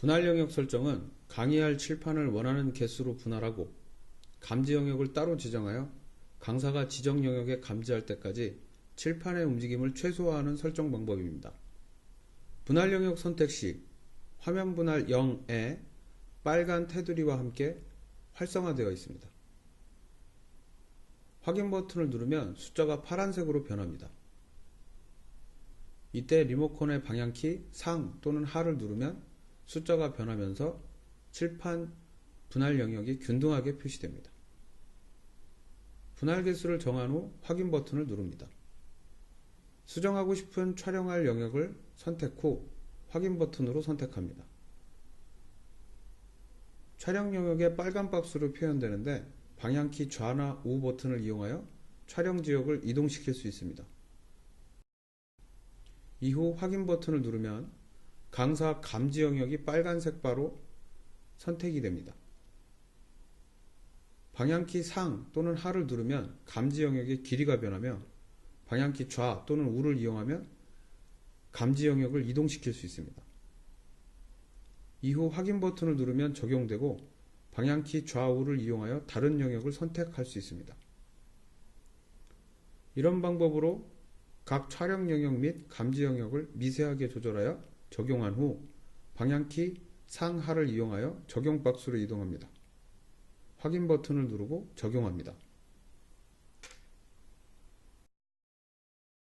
분할 영역 설정은 강의할 칠판을 원하는 개수로 분할하고 감지 영역을 따로 지정하여 강사가 지정 영역에 감지할 때까지 칠판의 움직임을 최소화하는 설정 방법입니다. 분할 영역 선택 시 화면 분할 0에 빨간 테두리와 함께 활성화되어 있습니다. 확인 버튼을 누르면 숫자가 파란색으로 변합니다. 이때 리모컨의 방향키 상 또는 하를 누르면 숫자가 변하면서 칠판 분할 영역이 균등하게 표시됩니다. 분할 개수를 정한 후 확인 버튼을 누릅니다. 수정하고 싶은 촬영할 영역을 선택 후 확인 버튼으로 선택합니다. 촬영 영역의 빨간 박스로 표현되는데 방향키 좌나 우 버튼을 이용하여 촬영 지역을 이동시킬 수 있습니다. 이후 확인 버튼을 누르면 강사 감지 영역이 빨간색 바로 선택이 됩니다. 방향키 상 또는 하를 누르면 감지 영역의 길이가 변하며 방향키 좌 또는 우를 이용하면 감지 영역을 이동시킬 수 있습니다. 이후 확인 버튼을 누르면 적용되고 방향키 좌우를 이용하여 다른 영역을 선택할 수 있습니다. 이런 방법으로 각 촬영 영역 및 감지 영역을 미세하게 조절하여 적용한 후 방향키 상하를 이용하여 적용 박스로 이동합니다. 확인 버튼을 누르고 적용합니다.